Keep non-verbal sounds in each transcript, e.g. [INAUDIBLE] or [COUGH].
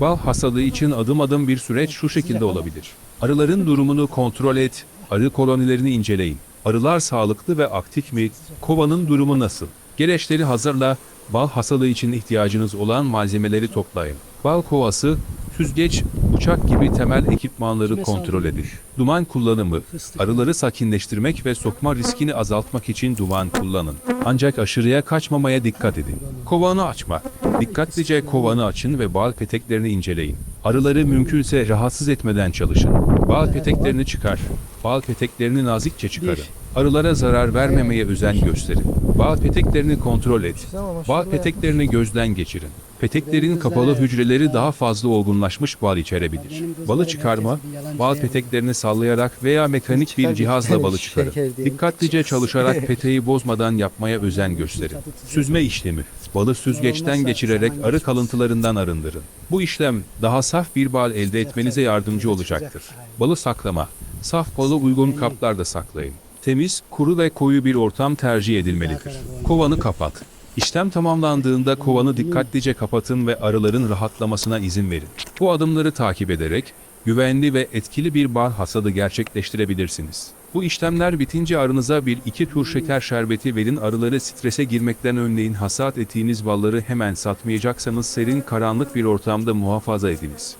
Bal hasadı için adım adım bir süreç şu şekilde olabilir. Arıların durumunu kontrol et, arı kolonilerini inceleyin. Arılar sağlıklı ve aktif mi? Kovanın durumu nasıl? Gereçleri hazırla, bal hasadı için ihtiyacınız olan malzemeleri toplayın. Bal kovası, süzgeç, bıçak gibi temel ekipmanları kontrol edin. Duman kullanımı, arıları sakinleştirmek ve sokma riskini azaltmak için duman kullanın. Ancak aşırıya kaçmamaya dikkat edin. Kovanı açma. Dikkatlice kovanı açın ve bal peteklerini inceleyin. Arıları mümkünse rahatsız etmeden çalışın. Bal peteklerini çıkar. Bal peteklerini nazikçe çıkarın. Arılara zarar vermemeye özen gösterin. Bal peteklerini kontrol et. Bal peteklerini gözden geçirin. Peteklerin kapalı hücreleri daha fazla olgunlaşmış bal içerebilir. Balı çıkarma, bal peteklerini sallayarak veya mekanik bir cihazla balı çıkarın. Dikkatlice çalışarak [LAUGHS] peteği bozmadan yapmaya özen gösterin. Süzme işlemi. Balı süzgeçten geçirerek arı kalıntılarından arındırın. Bu işlem daha saf bir bal elde etmenize yardımcı olacaktır. Balı saklama. Saf balı uygun kaplarda saklayın. Temiz, kuru ve koyu bir ortam tercih edilmelidir. Kovanı kapat. İşlem tamamlandığında kovanı dikkatlice kapatın ve arıların rahatlamasına izin verin. Bu adımları takip ederek güvenli ve etkili bir bal hasadı gerçekleştirebilirsiniz. Bu işlemler bitince arınıza bir iki tur şeker şerbeti verin arıları strese girmekten önleyin hasat ettiğiniz balları hemen satmayacaksanız serin karanlık bir ortamda muhafaza ediniz.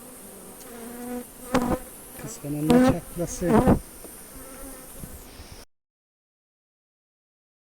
Kıskananlar çatlasın.